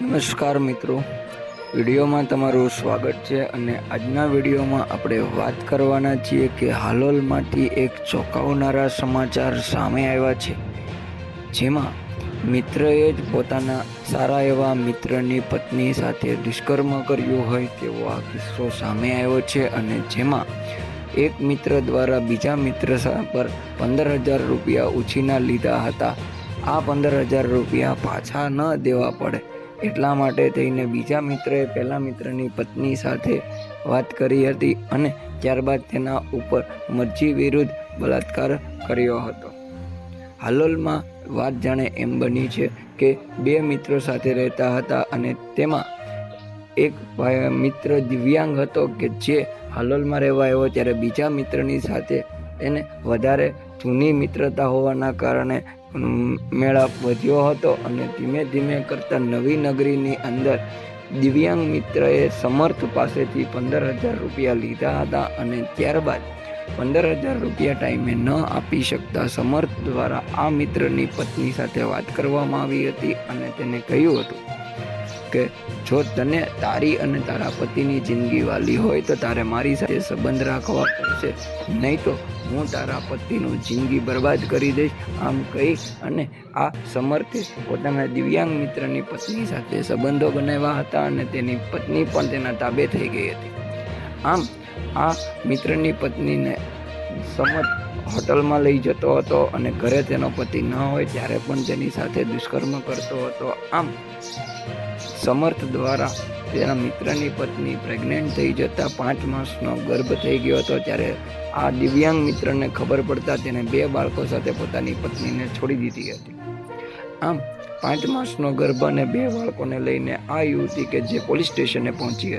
નમસ્કાર મિત્રો. વિડીયોમાં તમારું સ્વાગત છે અને આજના વિડીયોમાં આપણે વાત કરવાના છીએ કે હાલોલમાંથી એક ચોંકાવનારા સમાચાર સામે આવ્યા છે. જેમાં મિત્રએ જ પોતાના સારા એવા મિત્રની પત્ની સાથે દુષ્કર્મ કર્યું હોય તેવો આ કિસ્સો સામે આવ્યો છે અને જેમાં એક મિત્ર દ્વારા બીજા મિત્ર પર પંદર હજાર રૂપિયા ઉછીના લીધા હતા. આ પંદર હજાર રૂપિયા પાછા ન દેવા પડે. એટલા માટે થઈને બીજા મિત્રએ પહેલા મિત્રની પત્ની સાથે વાત કરી હતી અને ત્યારબાદ તેના ઉપર મરજી વિરુદ્ધ બલાત્કાર કર્યો હતો. હાલોલમાં વાત જાણે એમ બની છે કે બે મિત્રો સાથે રહેતા હતા અને તેમાં એક મિત્ર દિવ્યાંગ હતો કે જે હાલોલમાં રહેવા આવ્યો ત્યારે બીજા મિત્રની સાથે એને વધારે જૂની મિત્રતા હોવાના કારણે મેળાપ વધ્યો હતો અને ધીમે ધીમે કરતાં નવી નગરીની અંદર દિવ્યાંગ મિત્રએ સમર્થ પાસેથી પંદર હજાર રૂપિયા લીધા હતા અને ત્યારબાદ પંદર હજાર રૂપિયા ટાઈમે ન આપી શકતા સમર્થ દ્વારા આ મિત્રની પત્ની સાથે વાત કરવામાં આવી હતી અને તેને કહ્યું હતું કે જો તને તારી અને તારા પતિની જિંદગી વાલી હોય તો તારે મારી સાથે સંબંધ રાખવા પડશે. નહીં તો હું તારા પતિનું જિંદગી બરબાદ કરી દઈશ, આમ કહી અને આ સમર્થે પોતાના દિવ્યાંગ મિત્રની પત્ની સાથે સંબંધો બનાવ્યા હતા અને તેની પત્ની પણ તેના તાબે થઈ ગઈ હતી. આમ આ મિત્રની પત્નીને સમર્થ હોટલમાં લઈ જતો હતો અને ઘરે તેનો પતિ ન હોય ત્યારે પણ તેની સાથે દુષ્કર્મ કરતો હતો. આમ સમર્થ દ્વારા તેના મિત્રની પત્ની પ્રેગ્નેન્ટ થઈ જતા પાંચ માસનો ગર્ભ થઈ ગયો હતો. ત્યારે આ દિવ્યાંગ મિત્રને ખબર પડતા તેને બે બાળકો સાથે પોતાની પત્નીને છોડી દીધી હતી. આમ, પાંચ માસનો ગર્ભ અને બે બાળકોને લઈને આ યુવતી કે જે પોલીસ સ્ટેશને પહોંચી હતી.